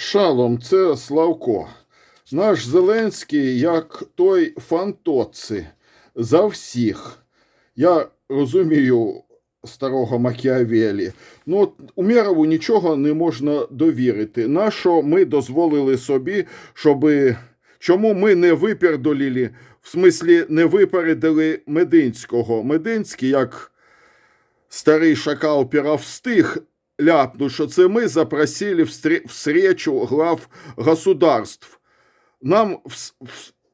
Шалом, це Славко. Наш Зеленський, як той фантоци, за всіх. Я розумію старого Макіавелі. Ну, от Умєрову нічого не можна довірити. Нащо ми дозволили собі, щоби. Чому ми не випередили, в смислі не випередили Мединського? Мединський, як старий шакал встиг ляпнуть, що це ми запросили встр- встречу глав государств. Нам,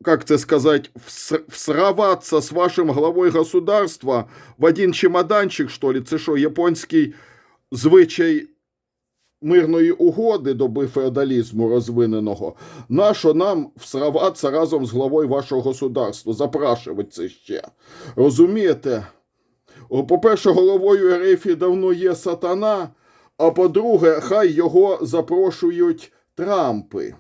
как це сказать, вс- всраваться з вашим главой государства в один чемоданчик, що ли? Це що, японський звичай мирної угоди доби феодалізму розвиненого? Нащо нам всраватися разом з главою вашого государства? Запрашувати це ще. Розумієте? По-перше, головою РФ давно є сатана, а по-друге, хай його запрошують Трампи.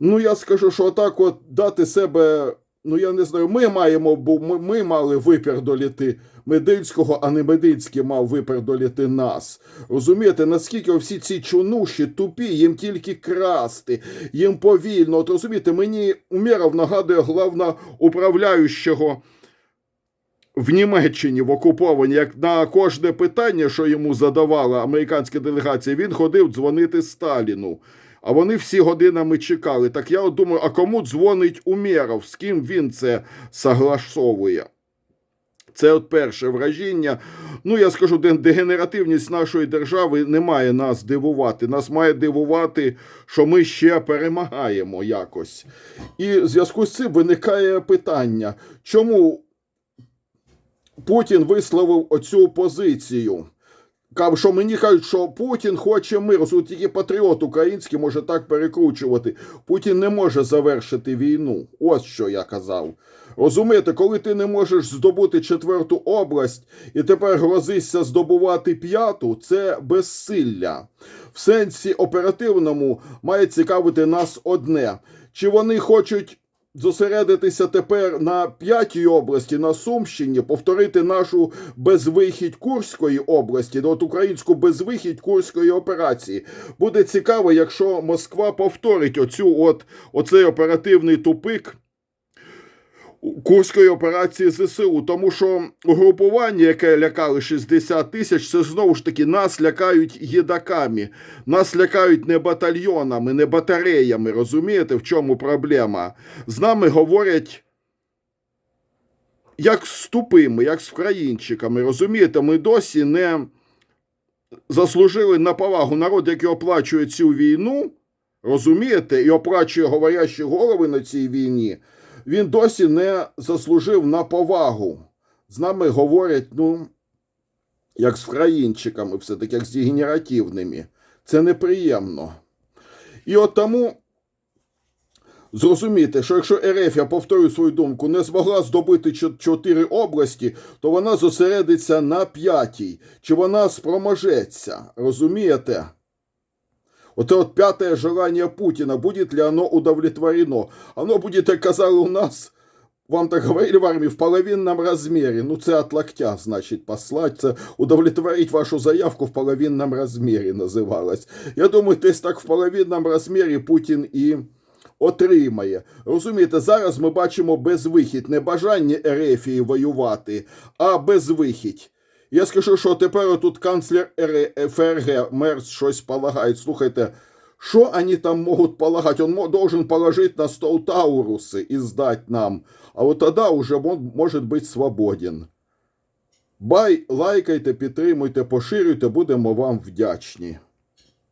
Ну, я скажу, що отак от дати себе, ну я не знаю, ми маємо, бо ми, ми мали випередоліти Мединського, а не Мединський мав випередоліти нас. Розумієте, наскільки всі ці чунуші тупі, їм тільки красти, їм повільно. От розумієте, мені Умєров нагадує главна управляючого в Німеччині в окуповані, як на кожне питання, що йому задавала американська делегація, він ходив дзвонити Сталіну. А вони всі годинами чекали. Так я от думаю, а кому дзвонить Умєров, з ким він це согласовує? Це от перше вражіння. Ну, я скажу, дегенеративність нашої держави не має нас дивувати. Нас має дивувати, що ми ще перемагаємо якось. І в зв'язку з цим виникає питання, чому Путін висловив оцю позицію. Що мені кажуть, що Путін хоче миру. Тут тільки патріот український може так перекручувати. Путін не може завершити війну. Ось що я казав. Розумієте, коли ти не можеш здобути четверту область і тепер грозишся здобувати п'яту, це безсилля. В сенсі оперативному має цікавити нас одне: чи вони хочуть зосередитися тепер на п'ятій області, на Сумщині, повторити нашу безвихідь Курської області, от українську безвихідь Курської операції. Буде цікаво, якщо Москва повторить оцю от, оцей оперативний тупик. Курської операції ЗСУ, тому що угрупування, яке лякали 60 тисяч, це знову ж таки нас лякають їдаками, нас лякають не батальйонами, не батареями. Розумієте, в чому проблема? З нами говорять як з тупими, як з українчиками. Розумієте, ми досі не заслужили на повагу народ, який оплачує цю війну, розумієте, і оплачує говорящі голови на цій війні він досі не заслужив на повагу. З нами говорять, ну, як з країнчиками, все-таки як з дегенеративними. Це неприємно. І от тому зрозумійте, що якщо РФ, я повторюю свою думку, не змогла здобути чотири області, то вона зосередиться на п'ятій. Чи вона спроможеться? Розумієте? Вот это вот пятое желание Путина, будет ли оно удовлетворено? Оно будет, как казали у нас, вам так говорили в армии, в половинном размере. Ну, це от локтя, значить, послать, це удовлетворить вашу заявку в половинном размере називалось. Я думаю, десь так в половинном размері Путін і отримає. Розумієте, зараз ми бачимо безвихідь, не бажання Ерефії воювати, а безвихідь. Я скажу, що тепер тут канцлер ФРГ Мерц щось полагає. Слухайте, що вони там можуть полагати? Мо- должен положить на стол Тауруси і здати нам. А от тоді вже він може бути свободен. Бай, лайкайте, підтримуйте, поширюйте, будемо вам вдячні.